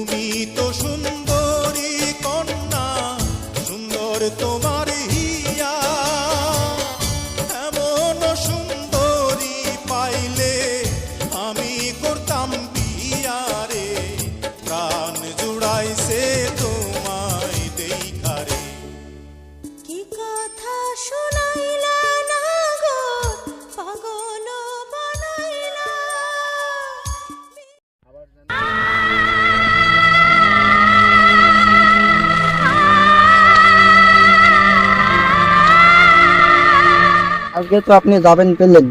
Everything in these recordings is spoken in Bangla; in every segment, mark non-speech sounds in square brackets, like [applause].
তুমি তো আজকে তো আপনি যাবেন পেলেন।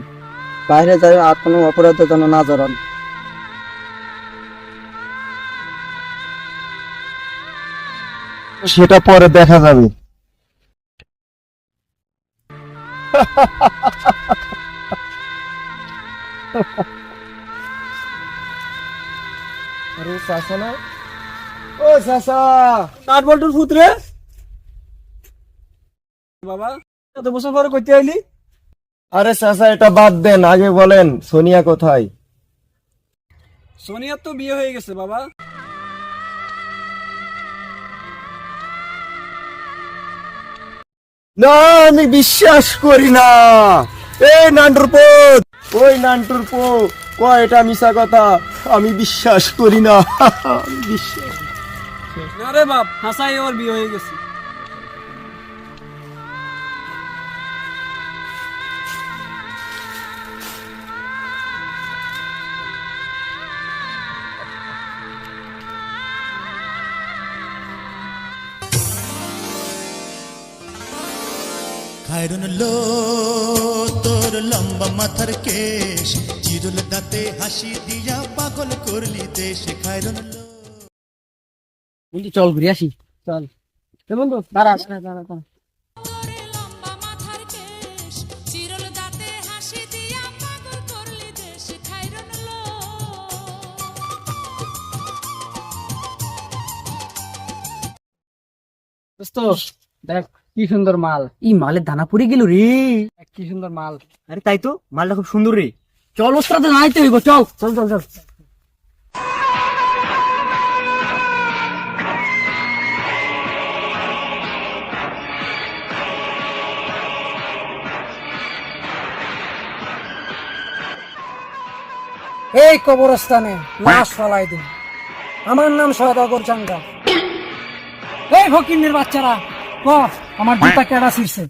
বাইরে যাই আর কোনো অপরাধের জন্য না জড়ান। সেটা পরে দেখা যাবে। আরে না ও বল্টুর বাবা এত বছর পরে করতে আইলি? আরে চাচা এটা বাদ দেন আগে বলেন সোনিয়া কোথায়? সোনিয়ার তো বিয়ে হয়ে গেছে বাবা। না আমি বিশ্বাস করি না। এই নান্টুর পোত ওই নান্টুর পো কয় এটা মিশা কথা? আমি বিশ্বাস করি না। [laughs] আমি বিশ্বাস আরে বাপ হাসাই ওর বিয়ে হয়ে গেছে। খায়রন লো তোর লম্বা মাথার কেশ। চিরুল দাঁতে হাসি দিয়া পাগল করলি দেশ। খায়রন লো। বন্ধু চল ঘুরে আসি। চল। বন্ধু দাঁড়া। দাঁড়া দাঁড়া দাঁড়া। তোরে লম্বা মাথার কেশ চিরল দাঁতে হাসি দিয়া পাগল করলি দেশ খাইরন লো দোস্ত দেখ কি সুন্দর মাল। ই মালের দানা পড়ে গেল রে। কি সুন্দর মাল। আরে তাই তো মালটা খুব সুন্দর রে। চল ওস্তাদে নাইতে হইব চল। চল চল চল। এই কবরস্থানে লাশ ফলাই দিন। আমার নাম সদাগর চাঙ্গা এই ফকিন্নের বাচ্চারা ক আমার জুতা কেডা ছিড়ছে।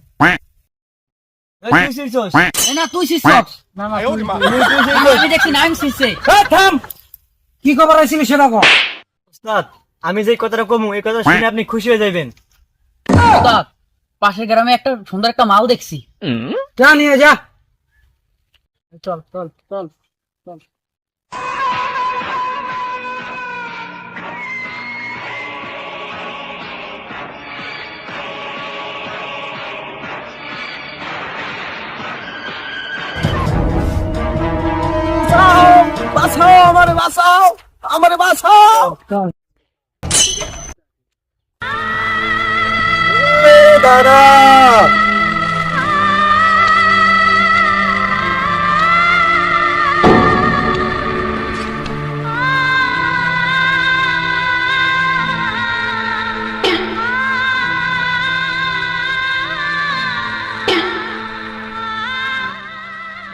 না তুই শিসছ না না আমি দেখছি না আমি এই, থাম! কি খবর আইছিল সেটা কর ওস্তাদ আমি যে কথাটা কমু এই কথা শুনে আপনি খুশি হয়ে যাবেন ওস্তাদ পাশের গ্রামে একটা সুন্দর একটা মাল দেখছি। যা নিয়ে যা। চল চল চল চল। বাঁচাও আমারে বাঁচাও আমারে বাঁচাও চল এ দাদা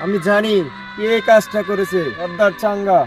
আমি জানি কে কাজটা করেছে। চাঙ্গা।